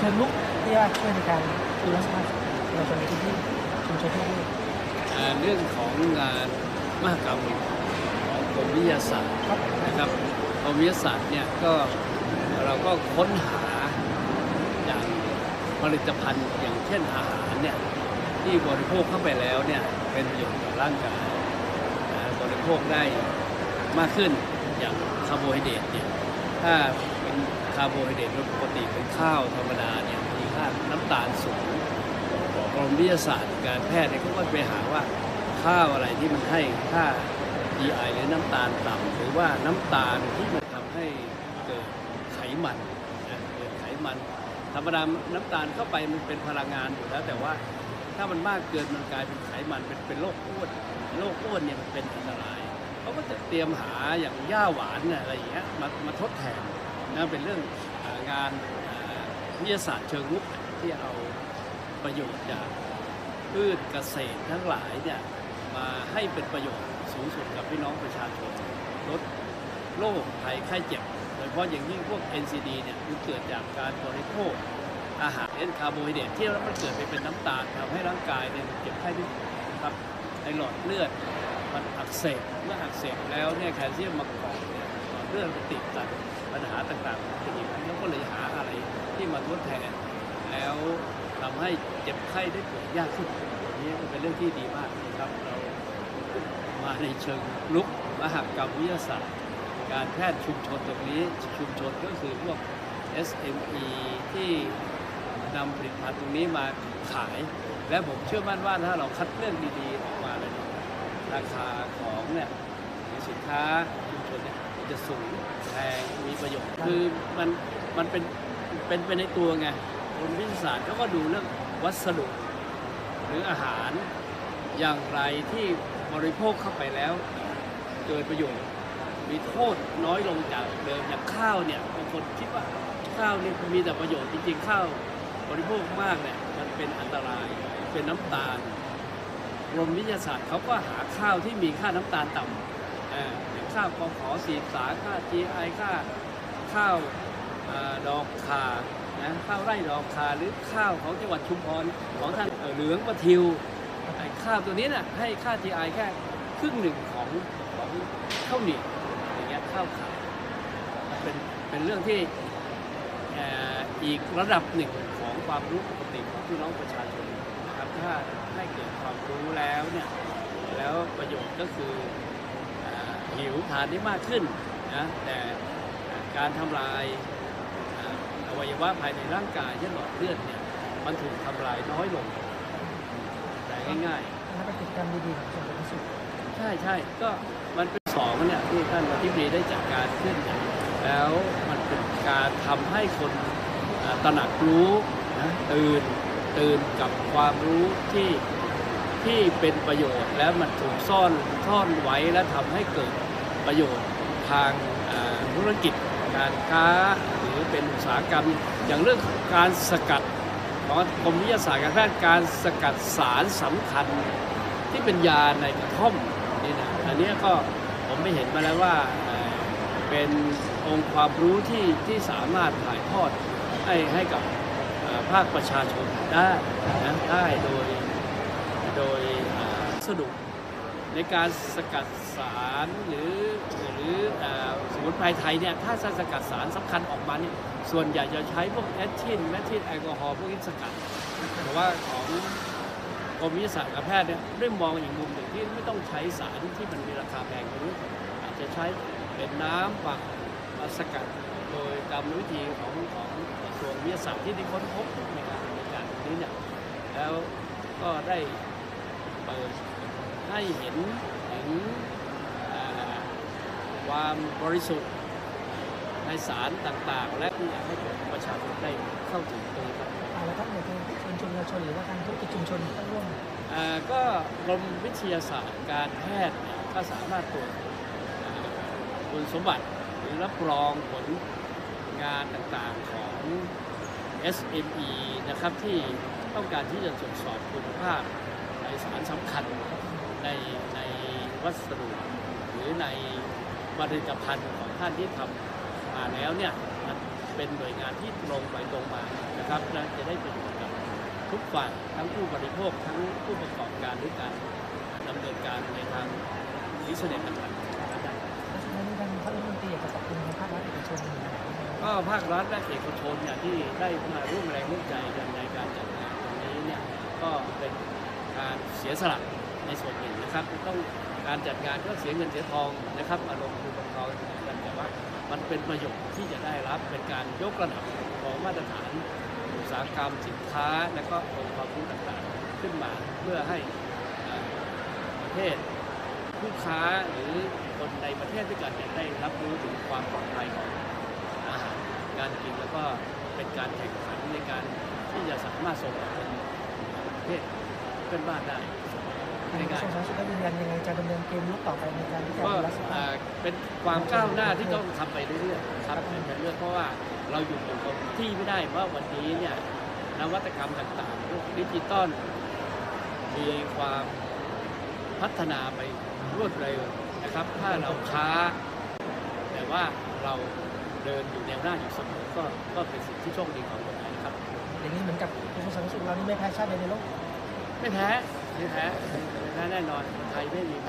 เชิงลุกที่ว่าช่วยในการดูแลสภาพประชาชนในพื้นที่ชุมชนที่นี่อ่าเรื่องของงานมหกรรมของกรมวิทยาศาสตร์ครับนะครับกรมวิทยาศาสตร์เนี่ยก็เราก็ค้นหาอย่างผลิตภัณฑ์อย่างเช่นอาหารเนี่ยที่บริโภคเข้าไปแล้วเนี่ยเป็นประโยชน์ต่อร่างกายนะบริโภคได้มากขึ้นอย่างคาร์โบไฮเดรตเนี่ยถ้า เป็นคาร์โบไฮเดรตโดยปกติเป็นข้าวธรรมดาเนี่ยมีค่าน้ำตาลสูงกรมวิทยาศาสตร์การแพทย์เนี่ยเขาก็ไปหาว่าข้าวอะไรที่มันให้ค่า GI หรือน้ำตาลต่ำหรือว่าน้ำตาลที่มันทำให้เกิดไขมันเกิดไขมัน ธรรมดาน้ำตาลเข้าไปมันเป็นพลังงานอยู่แล้ว แต่ว่าถ้ามันมากเกินมันกลายเป็นไขมันเป็นเป็นโรคอ้วนโรคอ้วนเนี่ยมันเป็นอันตรายเขาก็จะเตรียมหาอย่างหญ้าหวานเนี่ยอะไรอย่างเงี้ยมามาทดแทน นะเป็นเรื่องงานวิทยาศาสตร์เชิงรุกที่เอาประโยชน์จากพืชเกษตรทั้งหลายเนี่ยมาให้เป็นประโยชน์สูงสุดกับพี่น้องประชาชนลดโรคภัยไข้เจ็บ โดยเฉพาะอย่างยิ่งพวก NCD เนี่ยมันเกิดจากการบริโภคอาหารเอ็นคาร์โบไฮเดรตที่แล้วมันเกิดไปเป็นน้ำตาลทำให้ร่างกายเนี่ยมันเจ็บไข้ได้ป่วยนะครับในหลอดเลือดมันอักเสบเมื่ออักเสบแล้วเนี่ยแคลเซียมมาเกาะเนี่ย เลือดมันติดตันปัญหาต่างๆมันเป็นอย่างนั้แล้วก็เลยหาอะไรที่มาทดแทน แล้วทำให้เจ็บไข้ได้ป่วยยากขึ้นนนี้ก็เป็นเรื่องที่ดีมากนะครับเรามาในเชิงลุกมหกรรมวิทยาศาสตร์ การแพทย์ชุมชนตรงนี้ชุมชนก็คือพวก SME ที่นำผลิตภัณฑ์ตรงนี้มาขาย และผมเชื่อมั่นว่าถ้าเราคัดเลือกดีๆออกมาแล้วเนี่ยราคาของเนี่ยสินค้าชุม จะสูงแพงมีประโยชน์ คือมันมันเป็นเป็นไปในตัวไงคนวิทยาศาสตร์เขาก็ดูเรื่องวัสดุ หรืออาหารอย่างไรที่บริโภคเข้าไปแล้ว เกิดประโยชน์ มีโทษน้อยลงจากเดิมอย่างข้าวเนี่ยบางคนคิดว่าข้าวนี่มีแต่ประโยชน์จริงๆข้าวบริโภคมากเนี่ยมันเป็นอันตรายเป็นน้ำตาลกรมวิทยาศาสตร์เขาก็หาข้าวที่มีค่าน้ำตาลต่ำ ข้าวกขอสีสาค่า GI ค่าข้าวดอกคานะข้าวไร่ดอกคาหรือข้าวของจังหวัดชุมพรของท่านเหลืองประทิวไอ้ข้าวตัวนี้น่ะให้ค่า GI แค่ครึ่งหนึ่งของของข้าวเหนียวอย่างเงี้ยข้าวขาวเป็นเป็นเรื่องที่อีกระดับหนึ่งของความรู้ปกติของพี่น้องประชาชนนะครับถ้าให้เกิดความรู้แล้วเนี่ยแล้วประโยชน์ก็คือ หิวทานได้มากขึ้นนะแต่การทำลายเอ่ออวัยวะภายในร่างกายเช่นหลอดเลือดเนี่ยมันถูกทำลายน้อยลงแต่ง่ายๆและเป็นกิจกรรมดีๆของชุมชนที่สุดใช่ใช่ก็มันเป็นสองเนี่ยที่ท่านอธิบดีได้จัดการขึ้นเนี่ยแล้วมันเป็นการทำให้คนเอ่อตระหนักรู้นะตื่นตื่นกับความรู้ที่ ที่เป็นประโยชน์ และมันถูกซ่อนซ่อนไว้และทำให้เกิดประโยชน์ทางธุรกิจการค้าหรือเป็นอุตสาหกรรม อย่างเรื่องการสกัดของกรมวิทยาศาสตร์การแพทย์การสกัดสารสำคัญที่เป็นยาในกระท่อมนี่นะอันนี้ก็ผมไม่เห็นมาแล้วว่าเป็นองค์ความรู้ที่ที่สามารถถ่ายทอดให้ให้กับภาคประชาชนได้นะได้โดย โดยสะดวกในการสกัดสารหรือหรืออสมุนไพรไทยเนี่ยถ้าจะสกัดสารสำคัญออกมาเนี่ยส่วนใหญ่จะใช้พวกแอททินแมททินแอลกอฮอล์พวกนี้สกัดแต่ว่าของกรมวิทยาศาสตร์การแพทย์เนี่ยได้มองอีกมุมหนึ่งที่ไม่ต้องใช้สารที่มันมีราคาแพงกว่านี้อาจจะใช้เป็นน้ำปักมาสกัดโดยกรรมวิธีของของกระทรวงวิทยาศาสตร์ที่ได้ค้นพบในการในการนี้เนี่ยแล้วก็ได้ ปิด ให้เห็นถึงเอ่อความบริสุทธิ์ในสารต่างๆ และที่อยากให้ประชาชนได้เข้าถึงตรงนี้ครับอ่าแล้วก็อยากจะเชิญชวนเยาวชนหรือว่าการธุรกิจชุมชนเข้าร่วมอ่าก็กรมวิทยาศาสตร์การแพทย์เนี่ยก็สามารถตรวจอ่าคุณสมบัติหรือรับรองผลงานต่างๆของ SME นะครับที่ต้องการที่จะตรวจสอบคุณภาพใน สารสำคัญในในวัสดุหรือในผลิตภัณฑ์ของท่านที่ทำมาแล้วเนี่ยมันเป็นหน่วยงานที่ตรงไปตรงมานะครับนะจะได้ประโยชน์กับทุกฝ่ายทั้งผู้บริโภคทั้งผู้ประกอบการหรือการดำเนินการในทางดิสเนตต่างๆนะครัยนี้ทางท่านรัฐมนตรีอยากจะขอบคุณภาครัฐเอกชนก็ภาครัฐและเอกชนเนี่ยที่ได้มาร่วมแรงร่วมใจกันในการจัดงานตรงนี้เนี่ยก็เป็น การเสียสละในส่วนหนึ่งนะครับต้องการจัดงานก็เสียเงินเสียทองนะครับอารมณ์คือลงทองกันแต่ว่ามันเป็นประโยชน์ที่จะได้รับเป็นการยกระดับของมาตรฐานอุตสาหกรรมสินค้า และก็องค์ความรู้ต่างๆ ขึ้นมาเพื่อให้ประเทศผู้ค้าหรือคนในประเทศด้วยกันเนี่ยได้รับรู้ถึงความปลอดภัยของอาหารการกินแล้วก็เป็นการแข่งขันในการที่จะสามารถส่งออกเป็นประเทศ เพื่อนบ้านได้ทางกระทรวงสาธารณสุขได้ยืนยันยังไงจะดำเนินเกมลุกต่อไปในการที่จะก็ดูแลสุขภาอ่าพเป็นความก้าวหน้าที่ต้องทำไปเรื่อยๆครับเป็นเรื่องเพราะว่าเราอยู่อยู่กับที่ไม่ได้ว่าวันนี้เนี่ยนวัตกรรมต่างๆพวกดิจิตอลมีความพัฒนาไปรวดเร็วนะครับ ถ้าเราช้า แต่ว่าเราเดินอยู่แนวหน้าอยู่เสมอก็ก็เป็นสิ่งที่โชคดีของคนไทยนะครับอย่างนี้เหมือนกับกระทรวงสาธารณสุขเรานี่ไม่แพ้ชาติใดในโลก ไม่แพ้ไม่แพ้แพ้แน่นอนคนไทยไม่มีแพ้